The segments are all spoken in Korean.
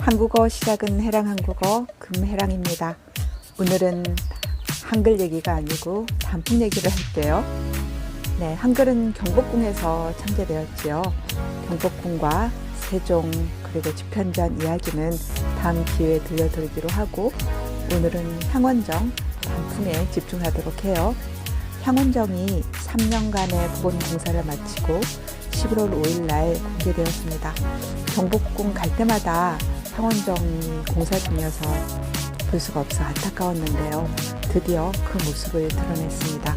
한국어 시작은 해랑 한국어 금해랑입니다. 오늘은 한글 얘기가 아니고 단풍 얘기를 할게요. 네, 한글은 경복궁에서 창제되었지요. 경복궁과 세종 그리고 집현전 이야기는 다음 기회에 들려드리기로 하고 오늘은 향원정 단풍에 집중하도록 해요. 향원정이 3년간의 복원 공사를 마치고 11월 5일 날 공개되었습니다. 경복궁 갈 때마다 향원정이 공사 중이어서 볼 수가 없어 안타까웠는데요. 드디어 그 모습을 드러냈습니다.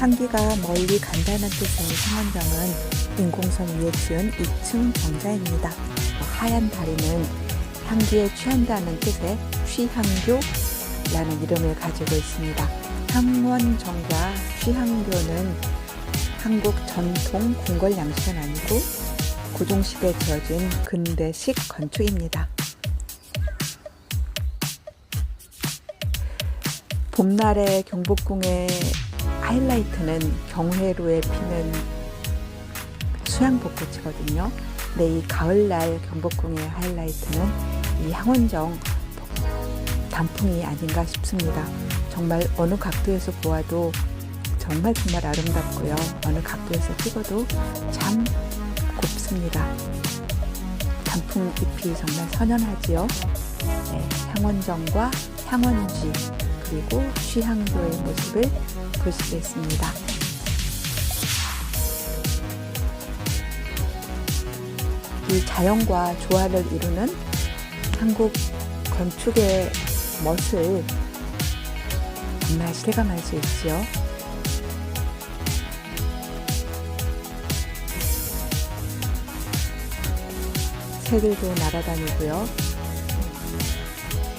향기가 멀리 간다는 뜻의 향원정은 인공섬 위에 지은 2층 정자입니다. 하얀 다리는 향기에 취한다는 뜻의 취향교라는 이름을 가지고 있습니다. 향원정과 취향교는 한국 전통 궁궐 양식은 아니고 고종시대에 지어진 근대식 건축입니다. 봄날의 경복궁의 하이라이트는 경회로에 피는 수양벚꽃이거든요. 근데 이 가을날 경복궁의 하이라이트는 이 향원정 단풍이 아닌가 싶습니다. 정말 어느 각도에서 보아도 정말 정말 아름답고요. 어느 각도에서 찍어도 참 곱습니다. 단풍 잎이 정말 선연하지요. 네, 향원정과 향원지 그리고 쉬향도의 모습을 볼 수 있습니다. 이 자연과 조화를 이루는 한국 건축의 멋을 정말 실감할 수 있지요. 새들도 날아다니고요.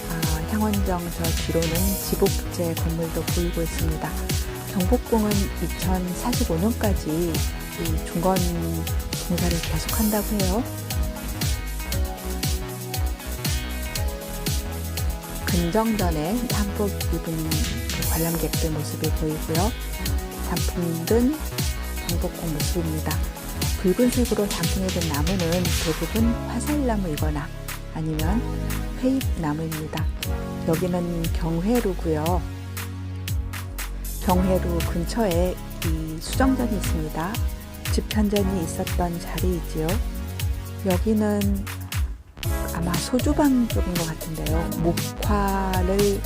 아, 향원정 저 뒤로는 지복제 건물도 보이고 있습니다. 경복궁은 2045년까지 이 중건 공사를 계속한다고 해요. 근정전에 한복 입은 그 관람객들 모습이 보이고요. 단풍 든 경복궁 모습입니다. 붉은 색으로 단풍이 든 나무는 대부분 화살나무이거나 아니면 회입나무입니다. 여기는 경회루고요. 경회루 근처에 이 수정전이 있습니다. 집현전이 있었던 자리이지요. 여기는 아마 소주방 쪽인 것 같은데요. 목화를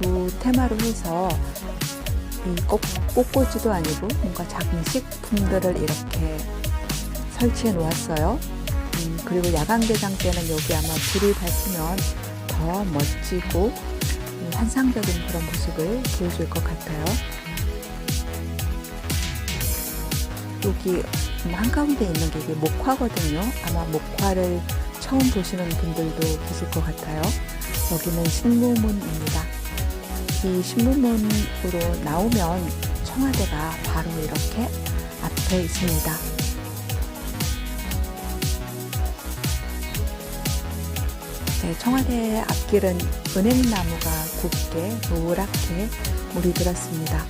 주 테마로 해서 이 꽃, 꽃꽂이도 아니고 뭔가 장식품들을 이렇게 설치해 놓았어요. 음, 그리고 야간 개장 때는 여기 아마 불이 밝으면 더 멋지고 음, 환상적인 그런 모습을 보여줄 것 같아요. 여기 음, 한가운데 있는 게 이게 목화거든요. 아마 목화를 처음 보시는 분들도 계실 것 같아요. 여기는 신무문입니다. 이 신무문으로 나오면 청와대가 바로 이렇게 앞에 있습니다. 네, 청와대 앞길은 은행나무가 곱게 노랗게 물이 들었습니다.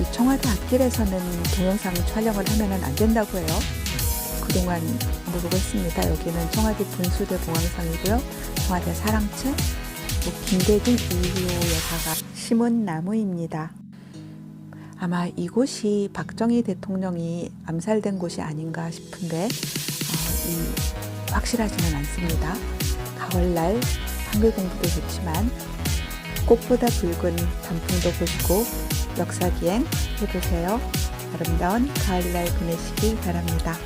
이 청와대 앞길에서는 동영상 촬영을 하면 안 된다고 해요. 그동안 모르고 있습니다. 여기는 청와대 분수대 봉황상이고요. 청와대 사랑채, 뭐 김대중 이효 여사가 심은 나무입니다. 아마 이곳이 박정희 대통령이 암살된 곳이 아닌가 싶은데 어, 이, 확실하지는 않습니다. 가을날 한글 공부도 좋지만 꽃보다 붉은 단풍도 보시고 역사기행 해보세요. 아름다운 가을날 보내시기 바랍니다.